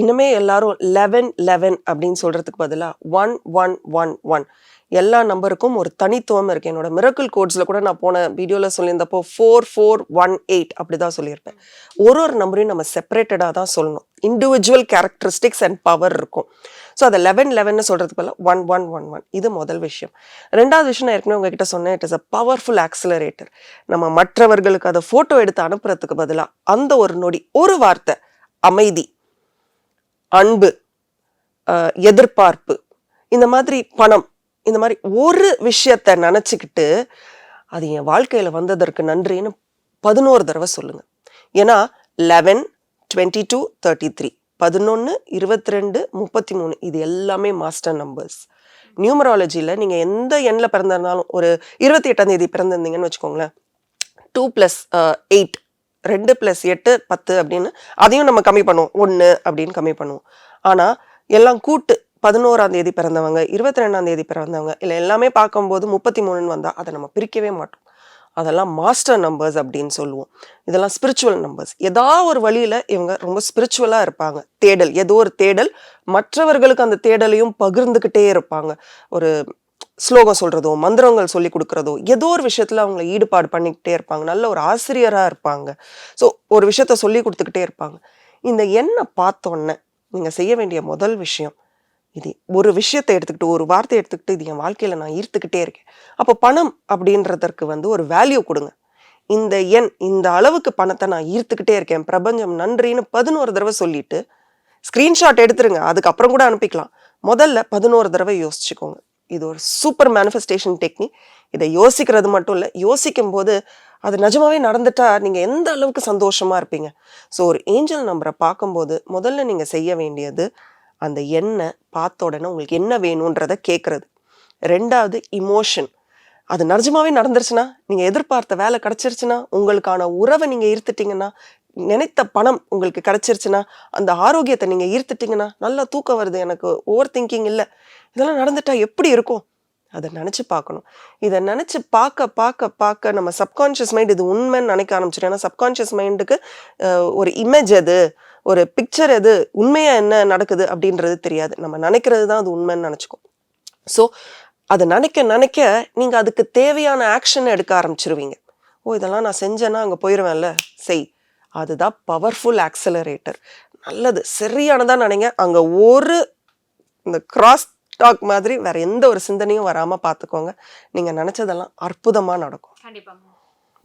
Speaker 2: இன்னுமே எல்லாரும் லெவன் லெவன் அப்படின்னு சொல்கிறதுக்கு பதிலாக ஒன் ஒன் ஒன் ஒன் எல்லா நம்பருக்கும் ஒரு தனித்துவம் இருக்கு. என்னோட மிரக்கல் கோட்ஸ்ல கூட நான் போன வீடியோவில் சொல்லியிருந்தப்போ ஃபோர் ஃபோர் ஒன் எயிட் அப்படிதான் சொல்லியிருப்பேன். ஒரு ஒரு நம்பரையும் நம்ம செப்பரேட்டடாக தான் சொல்லணும். இண்டிவிஜுவல் கேரக்டரிஸ்டிக்ஸ் அண்ட் பவர் இருக்கும். ஸோ அதை லெவன் லெவன்னு சொல்றதுக்கு பல ஒன் ஒன் ஒன் ஒன் இது முதல் விஷயம். ரெண்டாவது விஷயம் நான் ஏற்கனவே உங்ககிட்ட சொன்னேன். It is a powerful accelerator நம்ம மற்றவர்களுக்கு அதை ஃபோட்டோ எடுத்து அனுப்புறதுக்கு பதிலாக அந்த ஒரு நொடி ஒரு வார்த்தை அமைதி அன்பு எதிர்பார்ப்பு இந்த மாதிரி பணம் இந்த மாதிரி ஒரு விஷயத்த நினச்சிக்கிட்டு அது என் வாழ்க்கையில் வந்ததற்கு நன்றின்னு பதினோரு தடவை சொல்லுங்க. ஏன்னா eleven twenty two thirty three பதினொன்று இருபத்தி ரெண்டு முப்பத்தி மூணு இது எல்லாமே மாஸ்டர் நம்பர்ஸ் நியூமராலஜியில் நீங்கள் எந்த எண்ணில் பிறந்திருந்தாலும் ஒரு இருபத்தி எட்டாம் தேதி பிறந்திருந்தீங்கன்னு வச்சுக்கோங்களேன். டூ ப்ளஸ் எயிட் ரெண்டு ப்ளஸ் எட்டு பத்து அப்படின்னு அதையும் நம்ம கம்மி பண்ணுவோம். ஒன்று அப்படின்னு கம்மி பண்ணுவோம். ஆனால் எல்லாம் கூட்டு பதினோராம் தேதி பிறந்தவங்க இருபத்தி ரெண்டாம் தேதி பிறந்தவங்க இல்லை எல்லாமே பார்க்கும்போது முப்பத்தி மூணுன்னு வந்தால் அதை நம்ம பிரிக்கவே மாட்டோம். அதெல்லாம் மாஸ்டர் நம்பர்ஸ் அப்படின்னு சொல்லுவோம். இதெல்லாம் ஸ்பிரிச்சுவல் நம்பர்ஸ் ஏதாவது ஒரு வழியில் இவங்க ரொம்ப ஸ்பிரிச்சுவலாக இருப்பாங்க. தேடல். ஏதோ ஒரு தேடல். மற்றவர்களுக்கு அந்த தேடலையும் பகிர்ந்துக்கிட்டே இருப்பாங்க. ஒரு ஸ்லோகம் சொல்கிறதோ மந்திரங்கள் சொல்லி கொடுக்குறதோ ஏதோ ஒரு விஷயத்தில் அவங்கள ஈடுபாடு பண்ணிக்கிட்டே இருப்பாங்க. நல்ல ஒரு ஆசிரியராக இருப்பாங்க. ஸோ ஒரு விஷயத்த சொல்லி கொடுத்துக்கிட்டே இருப்பாங்க. இந்த எண்ணை பார்த்தோன்னே நீங்கள் செய்ய வேண்டிய முதல் விஷயம் இது ஒரு விஷயத்தை எடுத்துக்கிட்டு ஒரு வார்த்தை எடுத்துக்கிட்டு இது என் வாழ்க்கையில நான் ஈர்த்துக்கிட்டே இருக்கேன். அப்போ பணம் அப்படின்றதற்கு வந்து ஒரு வேல்யூ கொடுங்க. இந்த எண் இந்த அளவுக்கு பணத்தை நான் ஈர்த்துக்கிட்டே இருக்கேன். பிரபஞ்சம் நன்றின்னு பதினோரு தடவை சொல்லிட்டு ஸ்க்ரீன்ஷாட் எடுத்துருங்க. அதுக்கப்புறம் கூட அனுப்பிக்கலாம். முதல்ல பதினோரு தடவை யோசிச்சுக்கோங்க. இது ஒரு சூப்பர் மேனிஃபெஸ்டேஷன் டெக்னிக் இதை யோசிக்கிறது மட்டும் இல்லை யோசிக்கும் போது அது நிஜமாவே நடந்துட்டா நீங்கள் எந்த அளவுக்கு சந்தோஷமா இருப்பீங்க? ஸோ ஒரு ஏஞ்சல் நம்பரை பார்க்கும்போது முதல்ல நீங்கள் செய்ய வேண்டியது அந்த எண்ணை பார்த்த உடனே உங்களுக்கு என்ன வேணுன்றதை கேட்குறது ரெண்டாவது இமோஷன் அது நிஜமாவே நடந்துருச்சுன்னா நீங்கள் எதிர்பார்த்த வேலை கிடச்சிருச்சுன்னா உங்களுக்கான உறவை நீங்கள் இருத்துட்டிங்கன்னா நினைத்த பணம் உங்களுக்கு கிடச்சிருச்சுன்னா அந்த ஆரோக்கியத்தை நீங்கள் ஈர்த்துட்டிங்கன்னா நல்லா தூக்கம் வருது எனக்கு ஓவர் திங்கிங் இல்லை. இதெல்லாம் நடந்துட்டா எப்படி இருக்கும்? அதை நினச்சி பார்க்கணும். இதை நினச்சி பார்க்க பார்க்க பார்க்க நம்ம சப்கான்ஷியஸ் மைண்ட் இது உண்மைன்னு நினைக்க ஆரம்பிச்சிடும் ஏன்னா சப்கான்ஷியஸ் மைண்டுக்கு ஒரு இமேஜ் அது ஒரு பிக்சர் எது உண்மையாக என்ன நடக்குது அப்படின்றது தெரியாது. நம்ம நினைக்கிறது தான் அது உண்மைன்னு நினச்சிக்கும் ஸோ அதை நினைக்க நினைக்க நீங்கள் அதுக்கு தேவையான ஆக்ஷன் எடுக்க ஆரம்பிச்சிருவீங்க. ஓ இதெல்லாம் நான் செஞ்சேன்னா அங்கே போயிடுவேன்ல செய் அதுதான் பவர்ஃபுல் ஆக்சலரேட்டர் நல்லது. சரியானதாக நினைங்க. அங்கே ஒரு இந்த கிராஸ் டாக் மாதிரி வேற எந்த ஒரு சிந்தனையும் வராமல் பார்த்துக்கோங்க நீங்கள் நினச்சதெல்லாம் அற்புதமாக நடக்கும்.
Speaker 1: கண்டிப்பாக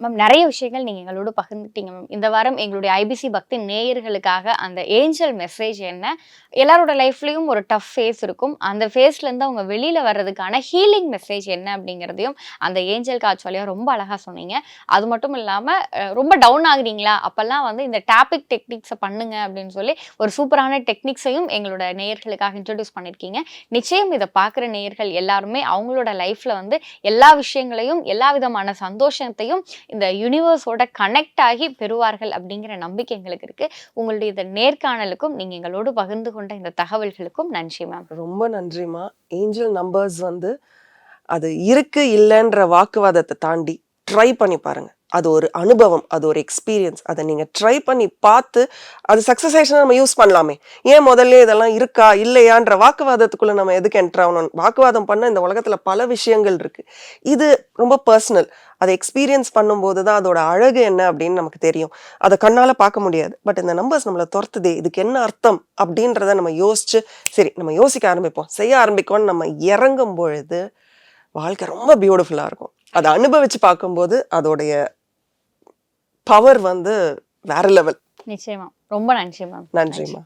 Speaker 1: மேம் நிறைய விஷயங்கள் நீங்கள் எங்களோட பகிர்ந்துட்டீங்க மேம் இந்த வாரம் எங்களுடைய ஐபிசி பக்தி நேயர்களுக்காக அந்த ஏஞ்சல் மெசேஜ் என்ன? எல்லாரோட லைஃப்லேயும் ஒரு டஃப் ஃபேஸ் இருக்கும். அந்த ஃபேஸ்லேருந்து அவங்க வெளியில் வர்றதுக்கான ஹீலிங் மெசேஜ் என்ன அப்படிங்கிறதையும் அந்த ஏஞ்சல் காட்சி ரொம்ப அழகாக சொன்னீங்க. அது மட்டும் இல்லாமல் ரொம்ப டவுன் ஆகுறீங்களா? அப்போல்லாம் வந்து இந்த டாபிக் டெக்னிக்ஸை பண்ணுங்க அப்படின்னு சொல்லி ஒரு சூப்பரான டெக்னிக்ஸையும் எங்களோட நேயர்களுக்காக இன்ட்ரடியூஸ் பண்ணியிருக்கீங்க நிச்சயம் இதை பார்க்குற நேயர்கள் எல்லாருமே அவங்களோட லைஃப்பில் வந்து எல்லா விஷயங்களையும் எல்லா விதமான சந்தோஷத்தையும் இந்த யூனிவர்ஸோட கனெக்ட் ஆகி பெறுவார்கள் அப்படிங்கிற நம்பிக்கை எங்களுக்கு இருக்கு. உங்களுடைய இந்த நேர்காணலுக்கும் நீங்க எங்களோடு பகிர்ந்து கொண்ட இந்த தகவல்களுக்கும் நன்றி மேம்
Speaker 2: ரொம்ப நன்றிம்மா ஏஞ்சல் நம்பர்ஸ் வந்து அது இருக்கு இல்லைன்ற வாக்குவாதத்தை தாண்டி ட்ரை பண்ணி பாருங்க. அது ஒரு அனுபவம் அது ஒரு எக்ஸ்பீரியன்ஸ் அதை நீங்கள் ட்ரை பண்ணி பார்த்து அது சக்ஸஸ் ஆயிடுச்சுன்னா நம்ம யூஸ் பண்ணலாமே. ஏன் முதல்ல இதெல்லாம் இருக்கா இல்லையான்ற வாக்குவாதத்துக்குள்ள நம்ம எதுக்கு என்டர் ஆகணும்? வாக்குவாதம் பண்ண இந்த உலகத்தில் பல விஷயங்கள் இருக்குது இது ரொம்ப பர்சனல் அதை எக்ஸ்பீரியன்ஸ் பண்ணும்போது தான் அதோட அழகு என்ன அப்படின்னு நமக்கு தெரியும். அதை கண்ணால் பார்க்க முடியாது. பட் இந்த நம்பர்ஸ் நம்மளை துரத்துதே. இதுக்கு என்ன அர்த்தம் அப்படின்றத நம்ம யோசிச்சு சரி நம்ம யோசிக்க ஆரம்பிப்போம். செய்ய ஆரம்பிக்கோம்னு நம்ம இறங்கும் பொழுது வாழ்க்கை ரொம்ப பியூட்டிஃபுல்லாக இருக்கும். அதை அனுபவிச்சு பார்க்கும்போது அதோடைய பவர் வந்து வேற லெவல்
Speaker 1: நிச்சயமா. ரொம்ப நன்றி மேம்
Speaker 2: நன்றிம்மா